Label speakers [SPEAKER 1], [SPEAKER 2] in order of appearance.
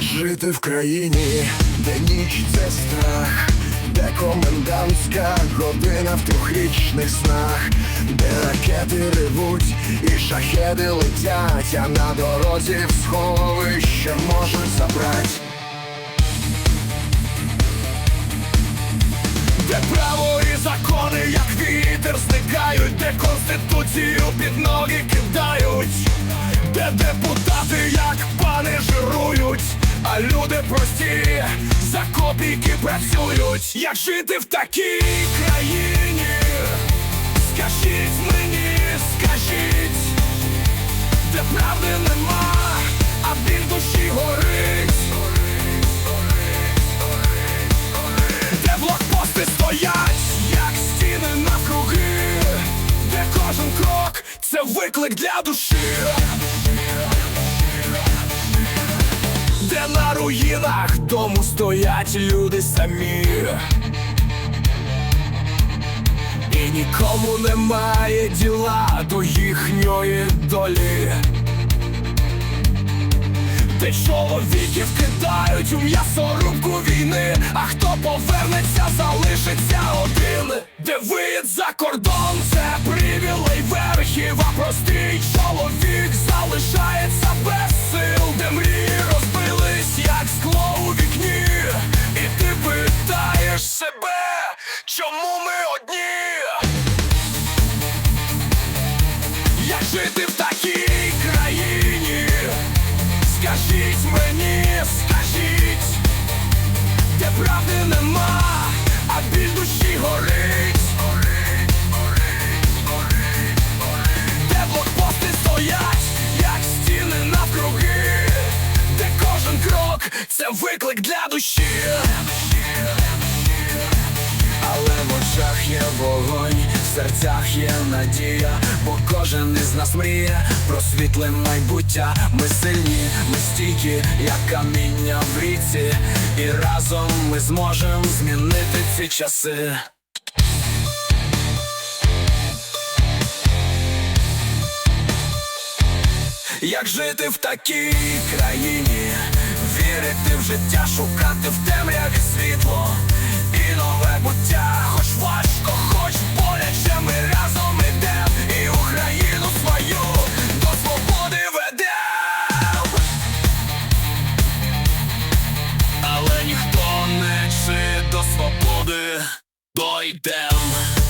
[SPEAKER 1] Жити в країні, де ніч це страх, де комендантська година в
[SPEAKER 2] трьохрічних снах,
[SPEAKER 1] де ракети ревуть і шахеди летять, а на дорозі в сховище можуть забрать.
[SPEAKER 2] Де конституцію під ноги кидають, де депутати, як пани жирують, а люди прості за копійки працюють. Як жити в такій країні? Виклик для душі. Де на руїнах дому стоять люди самі. І нікому немає діла до їхньої долі. Де чоловіків кидають у м'ясорубку війни, а хто повернеться, залишиться один. Де виїзд за кордон, простий чоловік залишається без сил, де мрії розбились, як скло у вікні. І ти питаєш себе, чому ми одні? Як жити в такій країні? Скажіть мені, скажіть, де правди нема, це виклик для душі. Але в очах є вогонь, в серцях є надія, бо кожен із нас мріє про світле майбуття. Ми сильні, ми стійкі, як каміння в ріці, і разом ми зможемо змінити ці часи. Як жити в такій країні, життя шукати в темряві світло і нове буття, хоч важко, хоч боляче ми разом ідем і Україну свою до свободи ведем. Але ніхто не чи до свободи дойдем.